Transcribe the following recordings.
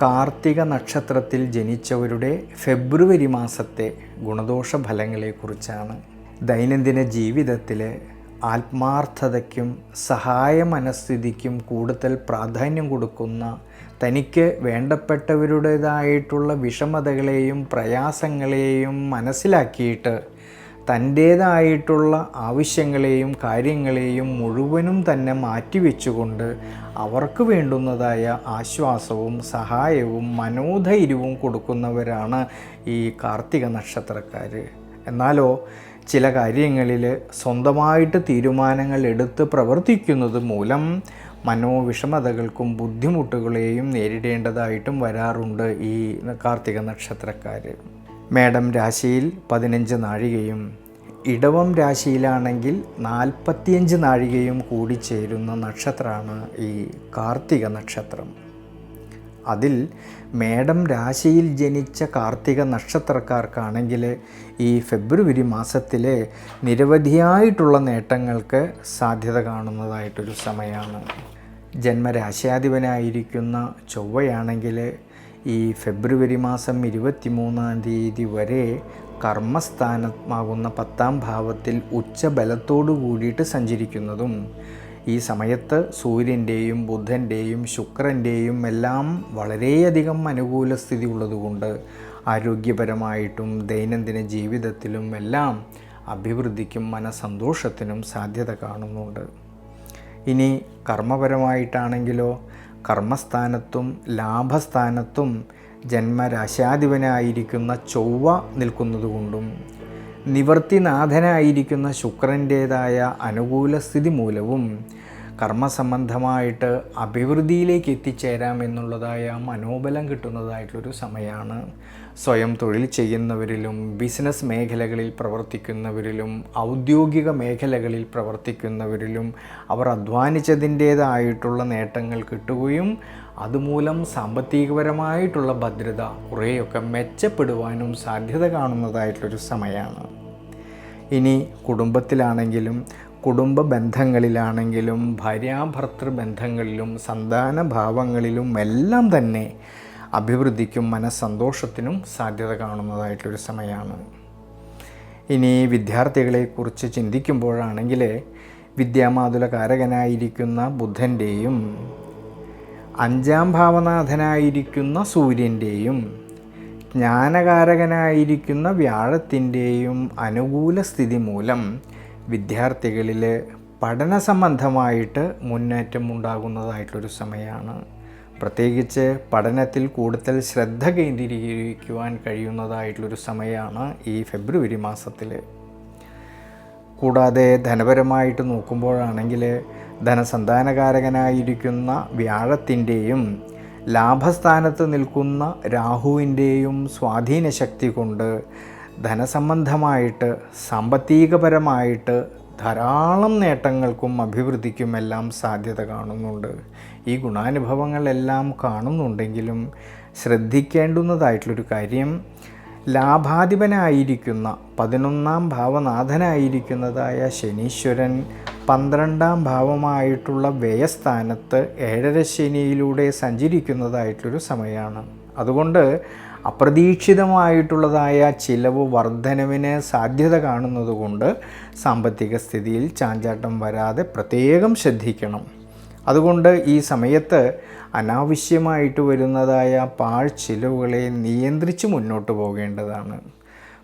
കാർത്തിക നക്ഷത്രത്തിൽ ജനിച്ചവരുടെ ഫെബ്രുവരി മാസത്തെ ഗുണദോഷ ഫലങ്ങളെക്കുറിച്ചാണ് ദൈനംദിന ജീവിതത്തിൽ ആത്മാർത്ഥതയ്ക്കും സഹായ മനസ്ഥിതിക്കും കൂടുതൽ പ്രാധാന്യം കൊടുക്കുന്ന തനിക്ക് വേണ്ടപ്പെട്ടവരുടേതായിട്ടുള്ള വിഷമതകളെയും പ്രയാസങ്ങളെയും മനസ്സിലാക്കിയിട്ട് തന്റേതായിട്ടുള്ള ആവശ്യങ്ങളെയും കാര്യങ്ങളെയും മുഴുവനും തന്നെ മാറ്റിവെച്ചുകൊണ്ട് അവർക്ക് വേണ്ടുന്നതായ ആശ്വാസവും സഹായവും മനോധൈര്യവും കൊടുക്കുന്നവരാണ് ഈ കാർത്തിക നക്ഷത്രക്കാർ. എന്നാലോ ചില കാര്യങ്ങളിൽ സ്വന്തമായിട്ട് തീരുമാനങ്ങൾ എടുത്ത് പ്രവർത്തിക്കുന്നത് മൂലം മനോവിഷമതകൾക്കും ബുദ്ധിമുട്ടുകളെയും നേരിടേണ്ടതായിട്ടും വരാറുണ്ട് ഈ കാർത്തിക നക്ഷത്രക്കാർ. മേടം രാശിയിൽ പതിനഞ്ച് നാഴികയും ഇടവം രാശിയിലാണെങ്കിൽ നാൽപ്പത്തിയഞ്ച് നാഴികയും കൂടി ചേരുന്ന നക്ഷത്രമാണ് ഈ കാർത്തിക നക്ഷത്രം. അതിൽ മേടം രാശിയിൽ ജനിച്ച കാർത്തിക നക്ഷത്രക്കാർക്കാണെങ്കിൽ ഈ ഫെബ്രുവരി മാസത്തിലെ നിരവധിയായിട്ടുള്ള നേട്ടങ്ങൾക്ക് സാധ്യത കാണുന്നതായിട്ടൊരു സമയമാണ്. ജന്മരാശ്യാധിപനായിരിക്കുന്ന ചൊവ്വയാണെങ്കിൽ ഈ ഫെബ്രുവരി മാസം ഇരുപത്തിമൂന്നാം തീയതി വരെ കർമ്മസ്ഥാനമാകുന്ന പത്താം ഭാവത്തിൽ ഉച്ചബലത്തോടു കൂടിയിട്ട് സഞ്ചരിക്കുന്നതും ഈ സമയത്ത് സൂര്യന്റെയും ബുധന്റെയും ശുക്രന്റെയും എല്ലാം വളരെയധികം അനുകൂല സ്ഥിതി ഉള്ളതുകൊണ്ട് ആരോഗ്യപരമായിട്ടും ദൈനംദിന ജീവിതത്തിലും എല്ലാം അഭിവൃദ്ധിക്കും മനസന്തോഷത്തിനും സാധ്യത കാണുന്നുണ്ട്. ഇനി കർമ്മപരമായിട്ടാണെങ്കിലോ കർമ്മസ്ഥാനത്തും ലാഭസ്ഥാനത്തും ജന്മരാശാധിപനായിരിക്കുന്ന ചൊവ്വ നിൽക്കുന്നതുകൊണ്ടും നിവർത്തിനാഥനായിരിക്കുന്ന ശുക്രന്റേതായ അനുകൂല സ്ഥിതി മൂലവും കർമ്മസംബന്ധമായിട്ട് അഭിവൃദ്ധിയിലേക്ക് എത്തിച്ചേരാം എന്നുള്ളതായ മനോബലം കിട്ടുന്നതായിട്ടുള്ളൊരു സമയമാണ്. സ്വയം തൊഴിൽ ചെയ്യുന്നവരിലും ബിസിനസ് മേഖലകളിൽ പ്രവർത്തിക്കുന്നവരിലും ഔദ്യോഗിക മേഖലകളിൽ പ്രവർത്തിക്കുന്നവരിലും അവർ അധ്വാനിച്ചതിന്റേതായിട്ടുള്ള നേട്ടങ്ങൾ കിട്ടുകയും അതുമൂലം സാമ്പത്തികപരമായിട്ടുള്ള ഭദ്രത കുറേയൊക്കെ മെച്ചപ്പെടുവാനും സാധ്യത കാണുന്നതായിട്ടുള്ളൊരു സമയമാണ്. ഇനി കുടുംബത്തിലാണെങ്കിലും കുടുംബ ബന്ധങ്ങളിലാണെങ്കിലും ഭാര്യാഭർത്തൃ ബന്ധങ്ങളിലും സന്താന ഭാവങ്ങളിലും എല്ലാം തന്നെ അഭിവൃദ്ധിക്കും മനസ്സന്തോഷത്തിനും സാധ്യത കാണുന്നതായിട്ടൊരു സമയമാണ്. ഇനി വിദ്യാർത്ഥികളെക്കുറിച്ച് ചിന്തിക്കുമ്പോഴാണെങ്കിൽ വിദ്യാമാതുല കാരകനായിരിക്കുന്ന ബുധന്റെയും അഞ്ചാം ഭാവനാഥനായിരിക്കുന്ന സൂര്യന്റെയും ജ്ഞാനകാരകനായിരിക്കുന്ന വ്യാഴത്തിന്റെയും അനുകൂല സ്ഥിതി മൂലം വിദ്യാർത്ഥികളിൽ പഠന സംബന്ധമായിട്ട് മുന്നേറ്റം ഉണ്ടാകുന്നതായിട്ടൊരു സമയമാണ്. പ്രത്യേകിച്ച് പഠനത്തിൽ കൂടുതൽ ശ്രദ്ധ കേന്ദ്രീകരിക്കുവാൻ കഴിയുന്നതായിട്ടുള്ളൊരു സമയമാണ് ഈ ഫെബ്രുവരി മാസത്തിൽ കൂടാതെ ധനപരമായിട്ട് നോക്കുമ്പോഴാണെങ്കിൽ ധനസന്താനകാരകനായിരിക്കുന്ന വ്യാഴത്തിന്റെയും ലാഭസ്ഥാനത്ത് നിൽക്കുന്ന രാഹുവിന്റെയും സ്വാധീന ശക്തി കൊണ്ട് ധനസംബന്ധമായിട്ട് സാമ്പത്തികപരമായിട്ട് ധാരാളം നേട്ടങ്ങൾക്കും അഭിവൃദ്ധിക്കുമെല്ലാം സാധ്യത കാണുന്നുണ്ട്. ഈ ഗുണാനുഭവങ്ങളെല്ലാം കാണുന്നുണ്ടെങ്കിലും ശ്രദ്ധിക്കേണ്ടുന്നതായിട്ടുള്ളൊരു കാര്യം ലാഭാധിപനായിരിക്കുന്ന പതിനൊന്നാം ഭാവനാഥനായിരിക്കുന്നതായ ശനീശ്വരൻ പന്ത്രണ്ടാം ഭാവമായിട്ടുള്ള വ്യയസ്ഥാനത്ത് ഏഴര ശനിയിലൂടെ സഞ്ചരിക്കുന്നതായിട്ടൊരു സമയമാണ്. അതുകൊണ്ട് അപ്രതീക്ഷിതമായിട്ടുള്ളതായ ചിലവ് വർധനവിന് സാധ്യത കാണുന്നതുകൊണ്ട് സാമ്പത്തിക സ്ഥിതിയിൽ ചാഞ്ചാട്ടം വരാതെ പ്രത്യേകം ശ്രദ്ധിക്കണം. അതുകൊണ്ട് ഈ സമയത്ത് അനാവശ്യമായിട്ട് വരുന്നതായ പാൾ ചിലവുകളെ നിയന്ത്രിച്ച് മുന്നോട്ട് പോകേണ്ടതാണ്.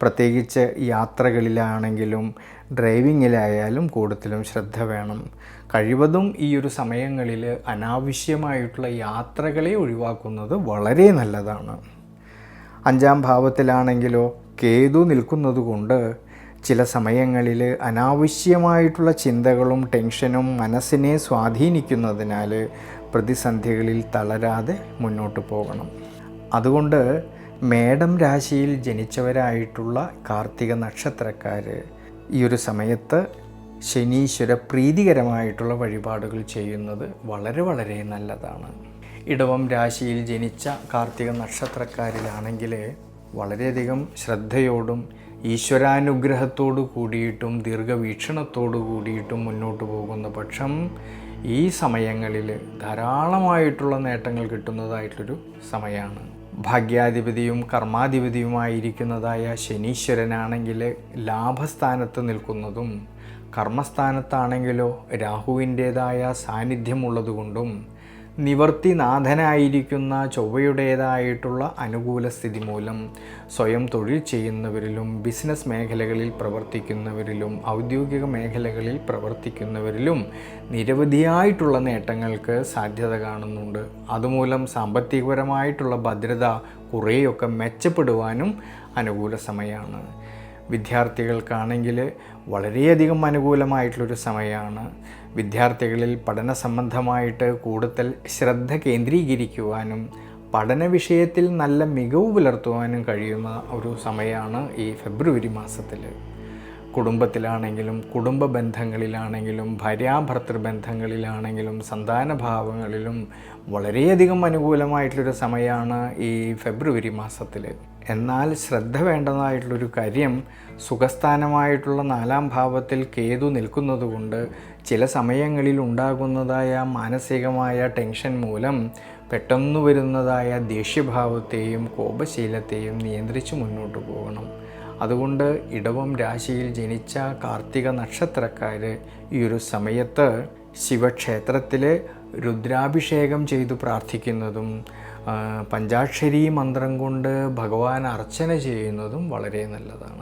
പ്രത്യേകിച്ച് യാത്രകളിലാണെങ്കിലും ഡ്രൈവിങ്ങിലായാലും കൂടുതലും ശ്രദ്ധ വേണം. കഴിവതും ഈ ഒരു സമയങ്ങളിൽ അനാവശ്യമായിട്ടുള്ള യാത്രകളെ ഒഴിവാക്കുന്നത് വളരെ നല്ലതാണ്. അഞ്ചാം ഭാവത്തിലാണെങ്കിലോ കേതു നിൽക്കുന്നത് കൊണ്ട് ചില സമയങ്ങളിൽ അനാവശ്യമായിട്ടുള്ള ചിന്തകളും ടെൻഷനും മനസ്സിനെ സ്വാധീനിക്കുന്നതിനാൽ പ്രതിസന്ധികളിൽ തളരാതെ മുന്നോട്ട് പോകണം. അതുകൊണ്ട് മേടം രാശിയിൽ ജനിച്ചവരായിട്ടുള്ള കാർത്തിക നക്ഷത്രക്കാർ ഈ ഒരു സമയത്ത് ശനീശ്വര പ്രീതികരമായിട്ടുള്ള വഴിപാടുകൾ ചെയ്യുന്നത് വളരെ വളരെ നല്ലതാണ്. ഇടവം രാശിയിൽ ജനിച്ച കാർത്തിക നക്ഷത്രക്കാരിലാണെങ്കിൽ വളരെയധികം ശ്രദ്ധയോടും ഈശ്വരാനുഗ്രഹത്തോടു കൂടിയിട്ടും ദീർഘവീക്ഷണത്തോടു കൂടിയിട്ടും മുന്നോട്ട് പോകുന്ന പക്ഷം ഈ സമയങ്ങളിൽ ധാരാളമായിട്ടുള്ള നേട്ടങ്ങൾ കിട്ടുന്നതായിട്ടൊരു സമയമാണ് ഭാഗ്യാധിപതിയും കർമാധിപതിയുമായിരിക്കുന്നതായ ശനീശ്വരനാണെങ്കിൽ ലാഭസ്ഥാനത്ത് നിൽക്കുന്നതും കർമ്മസ്ഥാനത്താണെങ്കിലോ രാഹുവിന്റേതായ സാന്നിധ്യമുള്ളതുകൊണ്ടും നിവർത്തിനാഥനായിരിക്കുന്ന ചൊവ്വയുടേതായിട്ടുള്ള അനുകൂല സ്ഥിതി മൂലം സ്വയം തൊഴിൽ ചെയ്യുന്നവരിലും ബിസിനസ് മേഖലകളിൽ പ്രവർത്തിക്കുന്നവരിലും ഔദ്യോഗിക മേഖലകളിൽ പ്രവർത്തിക്കുന്നവരിലും നിരവധിയായിട്ടുള്ള നേട്ടങ്ങൾക്ക് സാധ്യത കാണുന്നുണ്ട്. അതുമൂലം സാമ്പത്തികപരമായിട്ടുള്ള ഭദ്രത കുറേയൊക്കെ മെച്ചപ്പെടുവാനും അനുകൂല സമയമാണ്. വിദ്യാർത്ഥികൾക്കാണെങ്കിൽ വളരെയധികം അനുകൂലമായിട്ടുള്ളൊരു സമയമാണ്. വിദ്യാർത്ഥികളിൽ പഠന സംബന്ധമായിട്ട് കൂടുതൽ ശ്രദ്ധ കേന്ദ്രീകരിക്കുവാനും പഠന വിഷയത്തിൽ നല്ല മികവ് പുലർത്തുവാനും കഴിയുന്ന ഒരു സമയമാണ് ഈ ഫെബ്രുവരി മാസത്തിൽ കുടുംബത്തിലാണെങ്കിലും കുടുംബ ബന്ധങ്ങളിലാണെങ്കിലും ഭാര്യാഭർത്തൃ ബന്ധങ്ങളിലാണെങ്കിലും സന്താനഭാവങ്ങളിലും വളരെയധികം അനുകൂലമായിട്ടുള്ളൊരു സമയമാണ് ഈ ഫെബ്രുവരി മാസത്തിൽ എന്നാൽ ശ്രദ്ധ വേണ്ടതായിട്ടുള്ളൊരു കാര്യം സുഖസ്ഥാനമായിട്ടുള്ള നാലാം ഭാവത്തിൽ കേതു നിൽക്കുന്നതുകൊണ്ട് ചില സമയങ്ങളിൽ ഉണ്ടാകുന്നതായ മാനസികമായ ടെൻഷൻ മൂലം പെട്ടെന്ന് വരുന്നതായ ദേഷ്യഭാവത്തെയും കോപശീലത്തെയും നിയന്ത്രിച്ച് മുന്നോട്ട് പോകണം. അതുകൊണ്ട് ഇടവം രാശിയിൽ ജനിച്ച കാർത്തിക നക്ഷത്രക്കാർ ഈ ഒരു സമയത്ത് ശിവക്ഷേത്രത്തിൽ രുദ്രാഭിഷേകം ചെയ്തു പ്രാർത്ഥിക്കുന്നതും പഞ്ചാക്ഷരി മന്ത്രം കൊണ്ട് ഭഗവാൻ അർച്ചന ചെയ്യുന്നതും വളരെ നല്ലതാണ്.